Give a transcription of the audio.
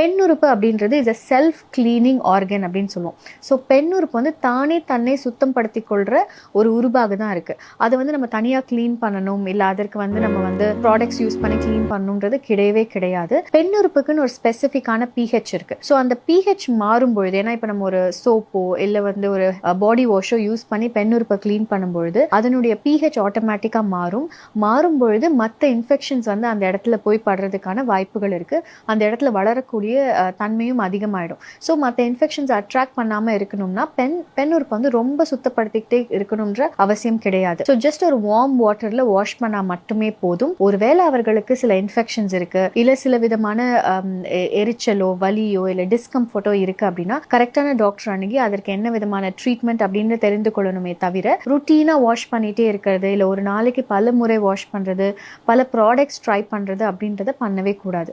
பெண்ணுறுப்பு அப்படின்றது is a self cleaning organ அப்படின்னு சொல்லுவோம். ஸோ பெண்ணுறுப்பு வந்து தானே தன்னை சுத்தம் படுத்தி கொள்ற ஒரு உருவாக தான் இருக்கு. அதை வந்து நம்ம தனியாக க்ளீன் பண்ணணும் இல்லை அதற்கு வந்து நம்ம வந்து ப்ராடக்ட்ஸ் யூஸ் பண்ணி க்ளீன் பண்ணணுன்றது கிடையவே கிடையாது. பெண்ணுறுப்புக்குன்னு ஒரு ஸ்பெசிஃபிக்கான பிஹெச் இருக்கு. ஸோ அந்த பிஹெச் மாறும் பொழுது ஏன்னா இப்போ நம்ம ஒரு சோப்போ இல்லை வந்து ஒரு பாடி வாஷோ யூஸ் பண்ணி பெண்ணுறுப்பை க்ளீன் பண்ணும்பொழுது அதனுடைய பிஹெச் ஆட்டோமேட்டிக்காக மாறும். மாறும்பொழுது மற்ற இன்ஃபெக்ஷன்ஸ் வந்து அந்த இடத்துல போய் படுறதுக்கான வாய்ப்புகள் இருக்கு. அந்த இடத்துல வளரக்கூடிய இருக்கக்கூடிய தன்மையும் அதிகமாயிடும். ஸோ மற்ற இன்ஃபெக்ஷன்ஸ் அட்ராக்ட் பண்ணாமல் இருக்கணும்னா பெண் பெண் உறுப்பு வந்து ரொம்ப சுத்தப்படுத்திக்கிட்டே இருக்கணுன்ற அவசியம் கிடையாது. ஸோ ஜஸ்ட் ஒரு வார்ம் வாட்டர்ல வாஷ் பண்ணா மட்டுமே போதும். ஒருவேளை அவர்களுக்கு சில இன்ஃபெக்ஷன்ஸ் இருக்கு இல்லை சில விதமான எரிச்சலோ வலியோ இல்லை டிஸ்கம்ஃபர்ட்டோ இருக்கு அப்படின்னா கரெக்டான டாக்டர் அணுகி அதற்கு என்ன விதமான ட்ரீட்மெண்ட் அப்படின்னு தெரிந்து கொள்ளணுமே தவிர ருட்டீனாக வாஷ் பண்ணிகிட்டே இருக்கிறது இல்லை ஒரு நாளைக்கு பல முறை வாஷ் பண்றது பல ப்ராடக்ட்ஸ் ட்ரை பண்றது அப்படின்றத பண்ணவே கூடாது.